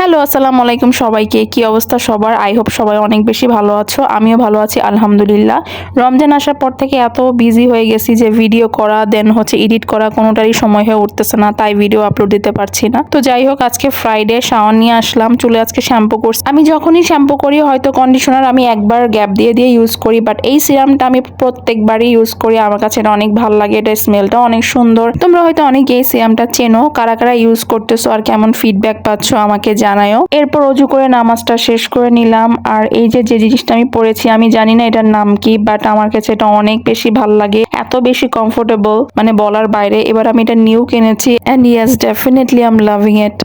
Hello, আসসালামু আলাইকুম সবাইকে। কি অবস্থা সবার? আই হোপ সবাই অনেক বেশি ভালো আছো। আমিও ভালো আছি, আলহামদুলিল্লাহ। রমজান আসার পর থেকে এত বিজি হয়ে গেছি যে ভিডিও করা দেন হচ্ছে এডিট করা, কোনোটারই সময় হয়ে উঠতেছে না, তাই ভিডিও আপলোড দিতে পারছি না। তো যাই হোক, আজকে ফ্রাইডে শাওয়ার নিয়ে আসলাম, চুলে আজকে শ্যাম্পু করছি। আমি যখনই শ্যাম্পু করি, হয়তো কন্ডিশনার আমি একবার গ্যাপ দিয়ে দিয়ে ইউজ করি বাট এই সিরামটা আমি প্রত্যেকবারই ইউজ করি। আমার কাছে এটা অনেক ভালো লাগে, এটা স্মেলটা অনেক সুন্দর। তোমরা হয়তো অনেকে এই সিরামটা চেনো, কারা কারা ইউজ করতেছো, আর কেমন ফিডব্যাক পাচ্ছ আমাকে জানায়ও। এরপর অজু করে নামাজটা শেষ করে নিলাম। আর এই যে যে জিনিসটা আমি পড়েছি, আমি জানি না এটার নাম কি বাট আমার কাছে এটা অনেক বেশি ভালো লাগে, এত বেশি কমফোর্টেবল মানে বলার বাইরে। এবার আমি এটা নিউ কিনেছি and yes definitely I am loving it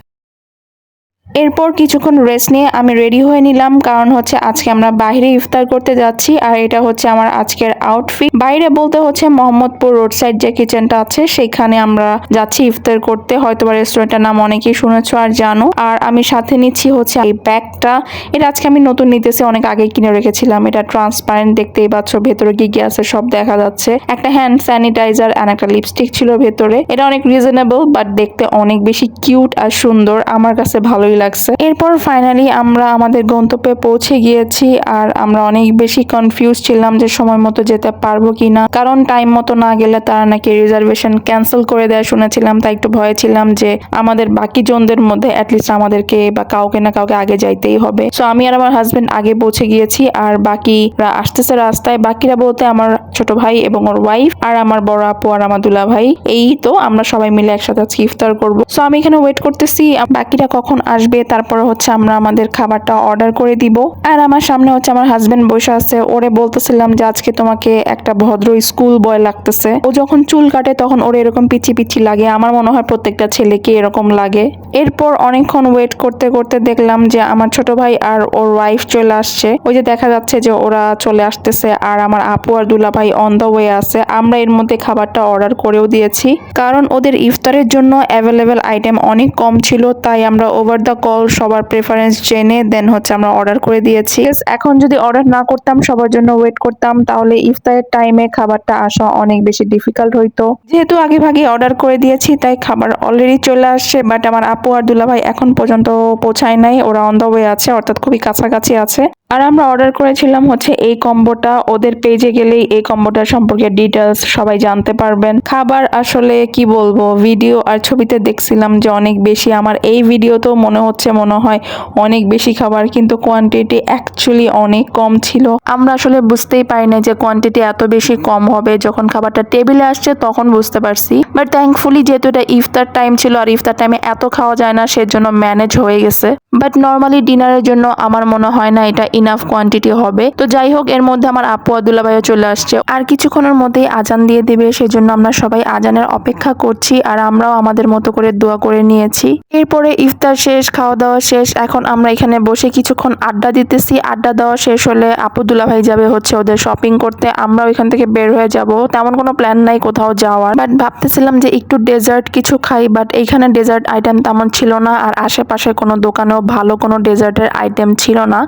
এরপর কিছুক্ষণ রেস্ট নিয়ে আমি রেডি হয়ে নিলাম। কারণ হচ্ছে আজকে আমরা বাইরে ইফতার করতে যাচ্ছি। আর এটা হচ্ছে আমার আজকের আউটফিট বাইরে বলতে হচ্ছে মোহাম্মদপুর রোড সাইড যে কিচেনটা আছে, সেখানে আমরা যাচ্ছি ইফতার করতে। হয়তো বা রেস্টুরেন্টের নাম অনেকেই শুনেছো আর জানো। আর আমি সাথে নিচ্ছি হচ্ছে এই ব্যাগটা এটা আজকে আমি নতুন নিতেছি, অনেক আগে কিনে রেখেছিলাম। এটা ট্রান্সপারেন্ট দেখতেই পাচ্ছ, ভেতরে কি কি আছে সব দেখা যাচ্ছে। একটা হ্যান্ড স্যানিটাইজার অ্যান্ড একটা লিপস্টিক ছিল ভেতরে। এটা অনেক রিজনেবল বাট দেখতে অনেক বেশি কিউট আর সুন্দর। আমার কাছে ভালোই লাগছে। এরপর ফাইনালি আমরা আমাদের গন্তব্যে পৌঁছে গিয়েছি আর আমরা অনেক বেশি কনফিউজ ছিলাম যে সময় মতো যেতে পারব কিনা। কারণ টাইম মতো না গেলে তারা নাকি রিজার্ভেশন ক্যান্সেল করে দেয় শুনেছিলাম, তাই একটু ভয়ে ছিলাম যে আমাদের বাকি জনদের মধ্যে অ্যাটলিস্ট আমাদেরকে বা কাউকে না কাউকে আগে যাইতেই হবে। সো আমি আর আমার হাজবেন্ড আগে পৌঁছে গিয়েছি আর বাকিরা আসতেছে রাস্তায়। বাকিরা বলতে আমার ছোট ভাই এবং ওর ওয়াইফ আর আমার বড় আপু আর আমার দুলা ভাই। এই তো আমরা সবাই মিলে একসাথে ইফতার করব। সো আমি এখানে ওয়েট করতেছি। বাকিরা কখন আসবে তারপরে হচ্ছে আমরা আমাদের খাবারটা অর্ডার করে দিব। আর আমার সামনে হচ্ছে আমার হাজবেন্ড বসে আছে, ওরে বলতেছিলাম যে আজকে তোমাকে একটা ভদ্র স্কুল বয় লাগতেছে। ও যখন চুল কাটে তখন ওর এরকম পিচি পিচি লাগে, আমার মনে হয় প্রত্যেকটা ছেলেকে এরকম লাগে। এরপর অনেকক্ষণ ওয়েট করতে করতে দেখলাম যে আমার ছোট ভাই আর ওর ওয়াইফ চলে আসছে। ওই যে দেখা যাচ্ছে যে ওরা চলে আসতেছে আর আমার আপু আর দুলা ভাই অন দ্য ওয়ে আছে, আমরা এর মধ্যে খাবারটা অর্ডার করেও দিয়েছি। কারণ ওদের ইফতারের জন্য অ্যাভেলেবেল আইটেম অনেক কম ছিল, তাই আমরা ওভার দ্য কল সবার প্রেফারেন্স জেনে দেন হচ্ছে আমরা অর্ডার করে দিয়েছি। এখন যদি অর্ডার না করতাম, সবার জন্য ওয়েট করতাম, তাহলে ইফতারের টাইমে খাবারটা আসা অনেক বেশি ডিফিকাল্ট হইতো। যেহেতু আগে ভাগে অর্ডার করে দিয়েছি, তাই খাবার অলরেডি চলে আসছে বাট আমার আপু আর দুলা ভাই এখন পর্যন্ত পৌঁছায় নাই, ওরা অন দ্য ওয়ে আছে, অর্থাৎ খুবই কাছাকাছি আছে। আর আমরা অর্ডার করেছিলাম হচ্ছে এই কম্বোটা ওদের পেজে গেলেই এই কম্বোটা সম্পর্কে ডিটেলস সবাই জানতে পারবেন। খাবার আসলে কি বলব ভিডিও আর ছবিতে দেখছিলাম যে অনেক বেশি, আমার এই ভিডিও তো মনে হচ্ছে মনে হয় অনেক বেশি খাবার, কিন্তু কোয়ান্টিটি অ্যাকচুয়ালি অনেক কম ছিল। আমরা আসলে বুঝতেই পারি না যে কোয়ান্টিটি এত বেশি কম হবে যখন খাবারটা টেবিলে আসছে, তখন বুঝতে পারছি। বাট থ্যাঙ্কফুলি যেহেতু এটা ইফতার টাইম ছিল আর ইফতার টাইমে এত খাওয়া যায় না, সেজন্য ম্যানেজ হয়ে গেছে। বাট নর্মালি ডিনারের জন্য আমার মনে হয় না এটা ইনাফ কোয়ান্টিটি হবে। তো যাই হোক, এর মধ্যে আমার আপু আদুল্লা ভাইও চলে আসছে। আর কিছুক্ষণের মধ্যেই আজান দিয়ে দেবে, সেজন্য আমরা সবাই আজানের অপেক্ষা করছি আর আমরাও আমাদের মতো করে দোয়া করে নিয়েছি। এরপরে ইফতার শেষ খাওয়া দাওয়া শেষ। এখন আমরা এখানে বসে কিছুক্ষণ আড্ডা দিতেছি। আড্ডা দেওয়া শেষ হলে আপুদুল্লা ভাই যাবে হচ্ছে ওদের শপিং করতে। আমরাও এখান থেকে বের হয়ে যাব। তেমন কোনো প্ল্যান নাই কোথাও যাওয়ার। বাট ভাবতেছিলাম যে একটু ডেজার্ট কিছু খাই। বাট এইখানে ডেজার্ট আইটেম তেমন ছিল না। আর আশেপাশে কোনো দোকানেও ভালো কোনো ডেজার্টের আইটেম ছিল না।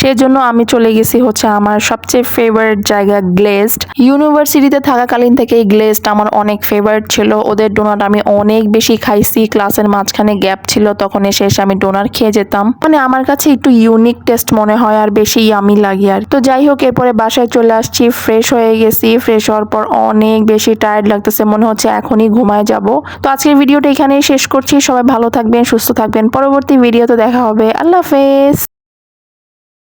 সেজন্য আমি চলে গেছি হচ্ছে আমার সবচেয়ে ফেভারিট জায়গা গ্লেজড ইউনিভার্সিটিতে থাকাকালীন থেকে এই গ্লেজড আমার অনেক ফেভারিট ছিল। ওদের ডোনাট আমি অনেক বেশি খাইছি। ক্লাসের মাঝখানে গ্যাপ ছিল। তখন এসে এসে আমি ডোনার খেয়ে যেতাম। মানে আমার কাছে একটু ইউনিক টেস্ট মনে হয় আর বেশি ইয়ামি লাগে আর। তো যাই হোক, এরপরে বাসায় চলে আসছি ফ্রেশ হয়ে গেছি। ফ্রেশ হওয়ার পর অনেক বেশি টায়ার্ড লাগতেছে, মনে হচ্ছে এখনই ঘুমায় যাব। তো আজকের ভিডিওটা এখানেই শেষ করছি। সবাই ভালো থাকবেন, সুস্থ থাকবেন। পরবর্তী ভিডিও তো দেখা হবে। আল্লাহ হাফেজ।